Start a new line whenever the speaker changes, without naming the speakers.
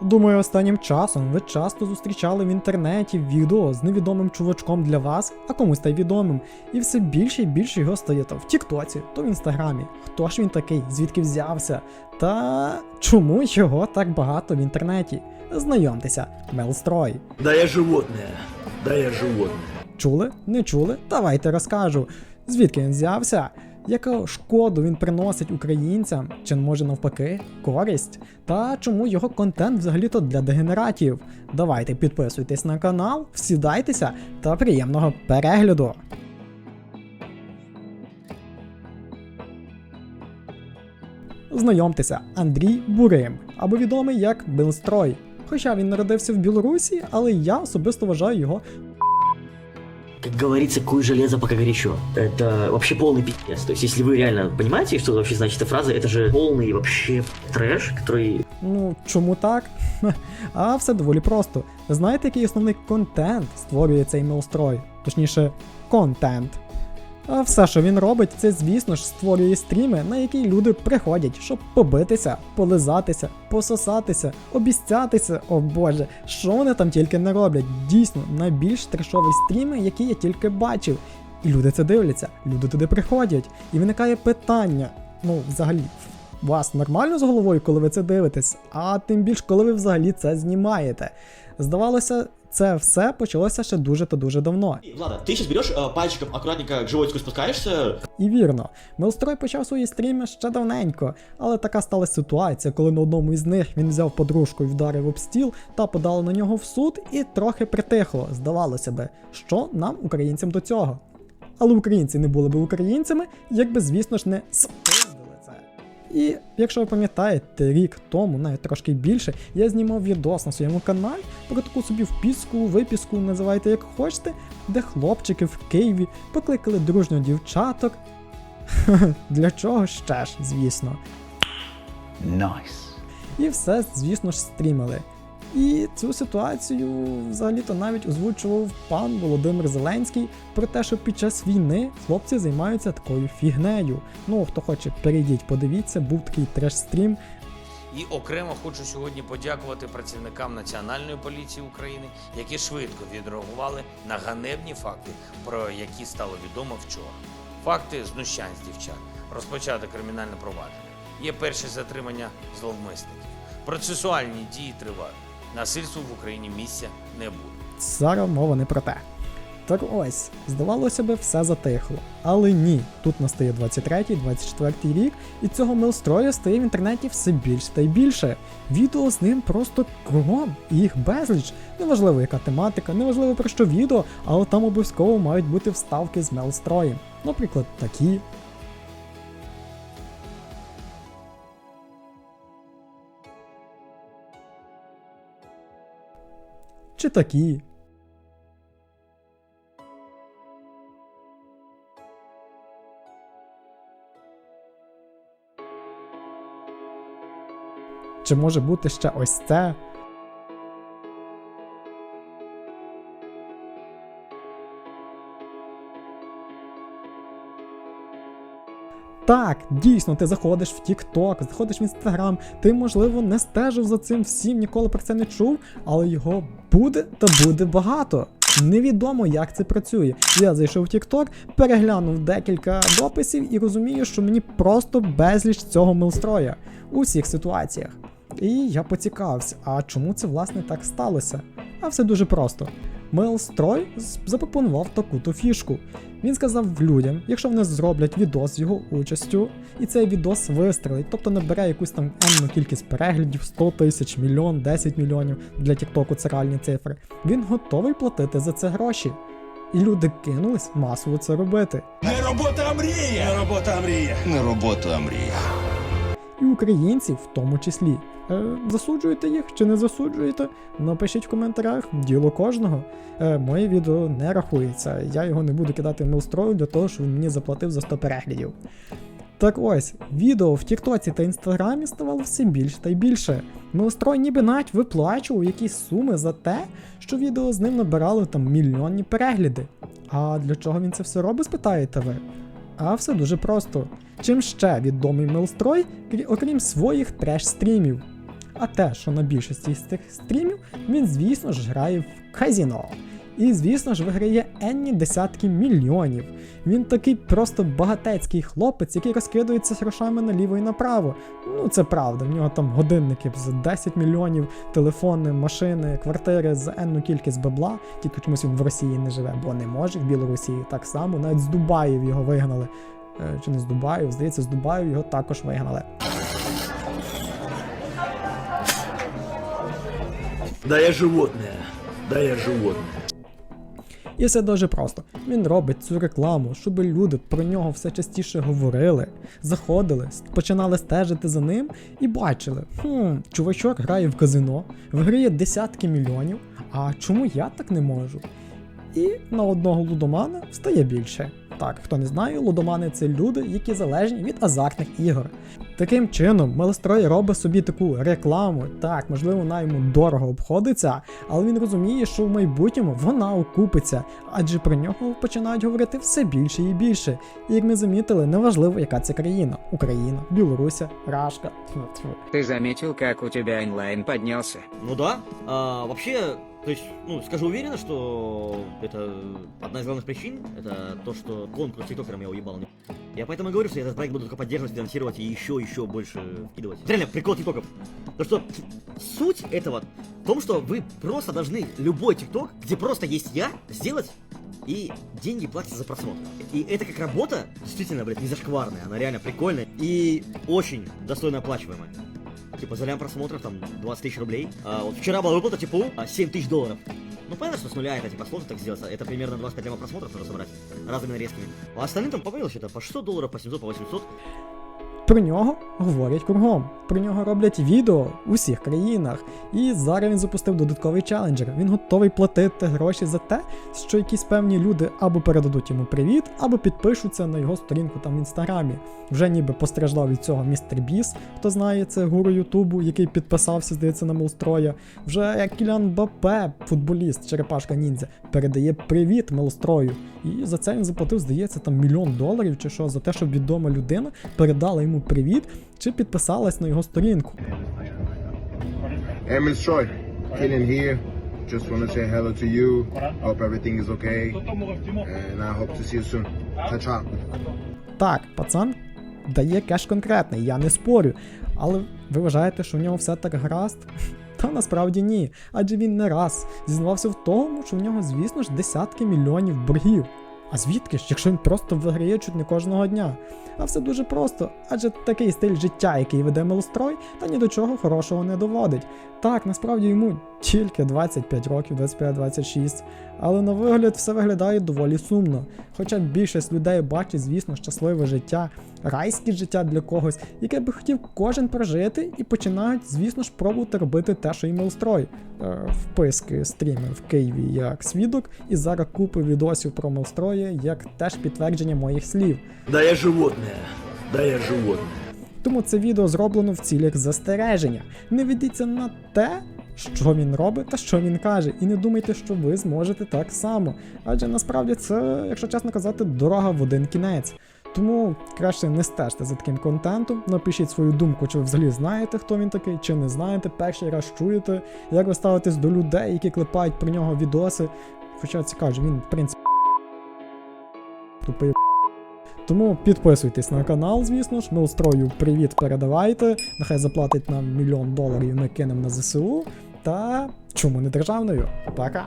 Думаю, останнім часом ви часто зустрічали в інтернеті відео з невідомим чувачком для вас, а комусь та й відомим, і все більше і більше його стає то в Тіктоці, то в інстаграмі. Хто ж він такий, звідки взявся? Та чому його так багато в інтернеті? Знайомтеся, Мелстрой.
Да я животное. Да я животное.
Чули? Не чули? Давайте розкажу. Звідки він взявся? Яку шкоду він приносить українцям, чи може навпаки, користь? Та чому його контент взагалі-то для дегенератів? Давайте підписуйтесь на канал, всідайтеся та приємного перегляду. Знайомтеся, Андрій Бурим, або відомий як Білстрой. Хоча він народився в Білорусі, але я особисто вважаю його
Как говорится, куй железо, пока горячо. Это вообще полный пиздец. То есть, если вы реально понимаете, что вообще значит эта фраза, это же полный вообще трэш, который...
Ну, чому так? А все доволі просто. Знаєте, який основний контент створює цей милстрой? Точніше, контент. А все, що він робить, це, звісно ж, створює стріми, на які люди приходять, щоб побитися, полизатися, пососатися, обіцятися. О боже, що вони там тільки не роблять. Дійсно, найбільш трешові стріми, які я тільки бачив. І люди це дивляться, люди туди приходять. І виникає питання: ну, взагалі, вас нормально з головою, коли ви це дивитесь, а тим більш, коли ви взагалі це знімаєте. Здавалося, це все почалося ще дуже та дуже давно.
Влада, ты сейчас берешь э, пальчиком аккуратненько к животику спускаешься,
І вірно, Мелстрой почав свої стріми ще давненько, але така сталася ситуація, коли на одному із них він взяв подружку і вдарив об стіл та подали на нього в суд, і трохи притихло, здавалося би, що нам, українцям, до цього. Але українці не були б українцями, якби, звісно ж, не. І якщо ви пам'ятаєте, рік тому, навіть трошки більше, я знімав відос на своєму каналі про таку собі впіску, випіску, називайте як хочете, де хлопчики в Києві покликали дружньо дівчаток. Для чого ще ж, звісно.
Nice.
І все, звісно ж, стрімили. І цю ситуацію взагалі-то навіть озвучував пан Володимир Зеленський про те, що під час війни хлопці займаються такою фігнею. Ну, хто хоче, перейдіть, подивіться, був такий треш-стрім.
І окремо хочу сьогодні подякувати працівникам Національної поліції України, які швидко відреагували на ганебні факти, про які стало відомо вчора. Факти знущань з дівчат, розпочати кримінальне провадження. Є перші затримання зловмисників. Процесуальні дії тривають. Насильству в Україні місця не буде.
Зараз мова не про те. Так ось, здавалося би, все затихло. Але ні, тут настає 23-24 рік, і цього милстроя стає в інтернеті все більше та й більше. Відео з ним просто кругом, і їх безліч. Неважливо, яка тематика, неважливо про що відео, але там обов'язково мають бути вставки з мелстроєм. Наприклад, такі. Чи такі. Чи може бути ще ось це? Так, дійсно, ти заходиш в TikTok, заходиш в Instagram, ти, можливо, не стежив за цим всім, ніколи про це не чув, але його буде та буде багато. Невідомо, як це працює. Я зайшов в TikTok, переглянув декілька дописів і розумію, що мені просто безліч цього милстроя у всіх ситуаціях. І я поцікавився, а чому це власне так сталося? А все дуже просто. Мейлстрой запропонував таку-то фішку. Він сказав людям, якщо вони зроблять відос з його участю, і цей відос вистрелить, тобто набере якусь там енну кількість переглядів, 100 тисяч, мільйон, 10 мільйонів для Тіктоку це реальні цифри, він готовий платити за це гроші. І люди кинулись масово це робити.
Не робота, а мрія! Не робота, а мрія!
Не робота, а мрія.
І українці в тому числі. Е, засуджуєте їх чи не засуджуєте? Напишіть в коментарях, діло кожного. Е, моє відео не рахується. Я його не буду кидати в милстрою для того, щоб він мені заплатив за 100 переглядів. Так ось, відео в Тіктоці та Інстаграмі ставало все більше та й більше. Милстрой ніби навіть виплачував якісь суми за те, що відео з ним набирало там мільйонні перегляди. А для чого він це все робить, спитаєте ви? А все дуже просто. Чим ще відомий Мелстрой, окрім своїх треш-стрімів? А те, що на більшості з цих стрімів, він, звісно ж, грає в казіно. І, звісно ж, виграє енні десятки мільйонів. Він такий просто багатецький хлопець, який розкидується грошами наліво і направо. Ну, це правда, в нього там годинники за 10 мільйонів, телефони, машини, квартири за енну кількість бабла, тільки чомусь він в Росії не живе, бо не може, в Білорусі так само, навіть з Дубаїв його вигнали. Е, Чи не з Дубаю, здається, з Дубаю його також вигнали.
Да я животное. Да я животное.
І все дуже просто. Він робить цю рекламу, щоб люди про нього все частіше говорили, заходили, починали стежити за ним і бачили, хм, чувачок грає в казино, виграє десятки мільйонів. А чому я так не можу? І на одного лудомана стає більше. Так, хто не знає, лудомани це люди, які залежні від азартних ігор. Таким чином, Мелестрой робить собі таку рекламу. Так, можливо, вона йому дорого обходиться, але він розуміє, що в майбутньому вона окупиться, адже про нього починають говорити все більше і більше. І як ми замітили, неважливо, яка це країна: Україна, Білоруся, Рашка.
Ты заметил, как у тебя онлайн поднялся?
Ну да. А, вообще, то есть, ну, скажу уверенно, что это одна из главных причин, это то, что конкурс тиктокерам я уебал. Я поэтому и говорю, что я этот проект буду только поддерживать, финансировать и еще, еще больше вкидывать. Реально, прикол тиктоков. То, что суть этого в том, что вы просто должны любой тикток, где просто есть я, сделать и деньги платятся за просмотр. И это как работа, действительно, блядь, не зашкварная, она реально прикольная и очень достойно оплачиваемая. Типа за лям просмотров там 20 тысяч рублей. А, вот вчера была выплата типу а, 7 тысяч долларов. Ну понятно, что с нуля это типа сложно так сделать. Это примерно 25 лямов просмотров нужно собрать разными нарезками. А остальным там по мелочи, там по 600 долларов, по 700, по 800.
Про нього говорять кругом. Про нього роблять відео у всіх країнах. І зараз він запустив додатковий челенджер. Він готовий платити гроші за те, що якісь певні люди або передадуть йому привіт, або підпишуться на його сторінку там в інстаграмі. Вже ніби постраждав від цього містер Біс, хто знає, це гуру Ютубу, який підписався, здається, на Мелстроя. Вже Кілян Бапе, футболіст, черепашка ніндзя, передає привіт Мелстрою. І за це він заплатив, здається, там мільйон доларів чи що, за те, щоб відома людина передала йому привіт чи підписалась на його сторінку.
Hey, Miss Troy, Killian here. Just want to say hello to you. Hope everything is okay. And I hope to see you soon. Ciao, ciao.
Так, пацан дає кеш конкретний, я не спорю. Але ви вважаєте, що в нього все так гаразд? Та насправді ні. Адже він не раз зізнавався в тому, що в нього, звісно ж, десятки мільйонів боргів. А звідки ж, якщо він просто виграє чуть не кожного дня? А все дуже просто, адже такий стиль життя, який веде Мелстрой, та ні до чого хорошого не доводить. Так, насправді йому тільки 25 років, 25-26, але на вигляд все виглядає доволі сумно. Хоча більшість людей бачить, звісно, щасливе життя, райське життя для когось, яке би хотів кожен прожити, і починають, звісно ж, пробувати робити те, що і Мелстрой. Е, вписки стрімер в Києві як свідок, і зараз купи відосів про Як теж підтвердження моїх слів.
Да я животное. Да я животное.
Тому це відео зроблено в цілях застереження. Не ведіться на те, що він робить та що він каже, і не думайте, що ви зможете так само. Адже насправді це, якщо чесно казати, дорога в один кінець. Тому краще не стежте за таким контентом. Напишіть свою думку, чи ви взагалі знаєте, хто він такий, чи не знаєте, перший раз чуєте, як ви ставитесь до людей, які клепають про нього відоси. Хоча це кажу, він, в принципі, тупий. Тому підписуйтесь на канал, звісно ж. Милстрою привіт передавайте. Нехай заплатить нам мільйон доларів, ми кинемо на ЗСУ. Та чому не державною? Пока!